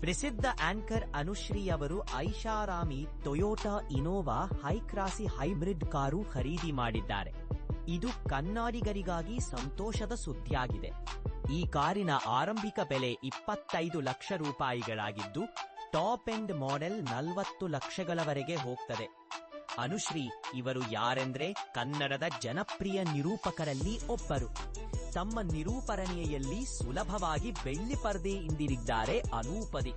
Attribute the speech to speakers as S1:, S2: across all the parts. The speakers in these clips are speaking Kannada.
S1: ಪ್ರಸಿದ್ಧ ಆಂಕರ್ ಅನುಶ್ರೀ ಅವರು ಐಷಾರಾಮಿ ಟೊಯೋಟಾ ಇನೋವಾ ಹೈಕ್ರಾಸಿ ಹೈಬ್ರಿಡ್ ಕಾರು ಖರೀದಿ ಮಾಡಿದ್ದಾರೆ. ಇದು ಕನ್ನಡಿಗರಿಗಾಗಿ ಸಂತೋಷದ ಸುದ್ದಿಯಾಗಿದೆ. ಈ ಕಾರಿನ ಆರಂಭಿಕ ಬೆಲೆ ಇಪ್ಪತ್ತೈದು ಲಕ್ಷ ರೂಪಾಯಿಗಳಾಗಿದ್ದು, ಟಾಪ್ ಎಂಡ್ ಮಾಡೆಲ್ ನಲವತ್ತು ಲಕ್ಷಗಳವರೆಗೆ ಹೋಗ್ತದೆ. ಅನುಶ್ರೀ ಇವರು ಯಾರೆಂದ್ರೆ ಕನ್ನಡದ ಜನಪ್ರಿಯ ನಿರೂಪಕರಲ್ಲಿ ಒಬ್ಬರು. ತಮ್ಮ ನಿರೂಪರಣೆಯಲ್ಲಿ ಸುಲಭವಾಗಿ ಬೆಳ್ಳಿ ಪರದೆ ಇಂದಿರಿದ್ದಾರೆ ಅನೂಪದಿ.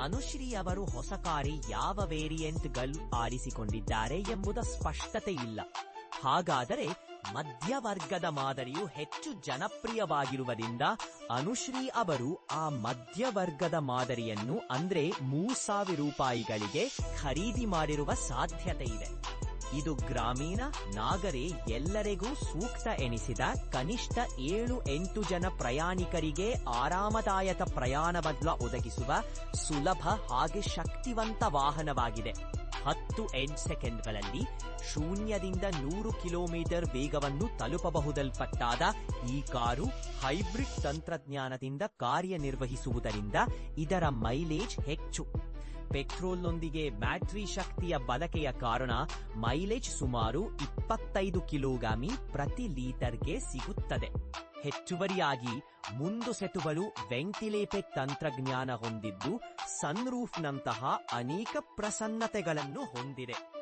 S1: ಅನುಶ್ರೀ ಅವರು ಹೊಸ ಕಾರಿ ಯಾವ ವೇರಿಯಂಟ್ಗಳು ಆರಿಸಿಕೊಂಡಿದ್ದಾರೆ ಎಂಬುದ ಸ್ಪಷ್ಟತೆ ಇಲ್ಲ. ಹಾಗಾದರೆ ಮಧ್ಯವರ್ಗದ ಮಾದರಿಯು ಹೆಚ್ಚು ಜನಪ್ರಿಯವಾಗಿರುವುದರಿಂದ ಅನುಶ್ರೀ ಅವರು ಆ ಮಧ್ಯವರ್ಗದ ಮಾದರಿಯನ್ನು ಅಂದ್ರೆ ಮೂರು ಸಾವಿರ ರೂಪಾಯಿಗಳಿಗೆ ಖರೀದಿ ಮಾಡಿರುವ ಸಾಧ್ಯತೆ ಇದೆ ಇದು ಗ್ರಾಮೀಣ ನಾಗರಿ ಎಲ್ಲರಿಗೂ ಸೂಕ್ತ ಎನಿಸಿದ ಕನಿಷ್ಠ ಏಳು ಎಂಟು ಜನ ಪ್ರಯಾಣಿಕರಿಗೆ ಆರಾಮದಾಯಕ ಪ್ರಯಾಣ ಬದಲ ಒದಗಿಸುವ ಸುಲಭ ಹಾಗೆ ಶಕ್ತಿವಂತ ವಾಹನವಾಗಿದೆ. ಹತ್ತು ಎಂಟ್ ಸೆಕೆಂಡ್ಗಳಲ್ಲಿ ಶೂನ್ಯದಿಂದ ನೂರು ಕಿಲೋಮೀಟರ್ ವೇಗವನ್ನು ತಲುಪಬಹುದಲ್ಪಟ್ಟಾದ ಈ ಕಾರು ಹೈಬ್ರಿಡ್ ತಂತ್ರಜ್ಞಾನದಿಂದ ಕಾರ್ಯನಿರ್ವಹಿಸುವುದರಿಂದ ಇದರ ಮೈಲೇಜ್ ಹೆಚ್ಚು. ಪೆಟ್ರೋಲ್ನೊಂದಿಗೆ ಬ್ಯಾಟರಿ ಶಕ್ತಿಯ ಬಳಕೆಯ ಕಾರಣ ಮೈಲೇಜ್ ಸುಮಾರು ಇಪ್ಪತ್ತೈದು ಕಿಲೋಗ್ರಾಮಿ ಪ್ರತಿ ಲೀಟರ್ಗೆ ಸಿಗುತ್ತದೆ. ಹೆಚ್ಚುವರಿಯಾಗಿ ಮುಂದು ಸೆತುಗಳು ವೆಂಟಿಲೇಟೆಡ್ ತಂತ್ರಜ್ಞಾನ ಹೊಂದಿದ್ದು ಸನ್ರೂಫ್ನಂತಹ ಅನೇಕ ಪ್ರಸನ್ನತೆಗಳನ್ನು ಹೊಂದಿದೆ.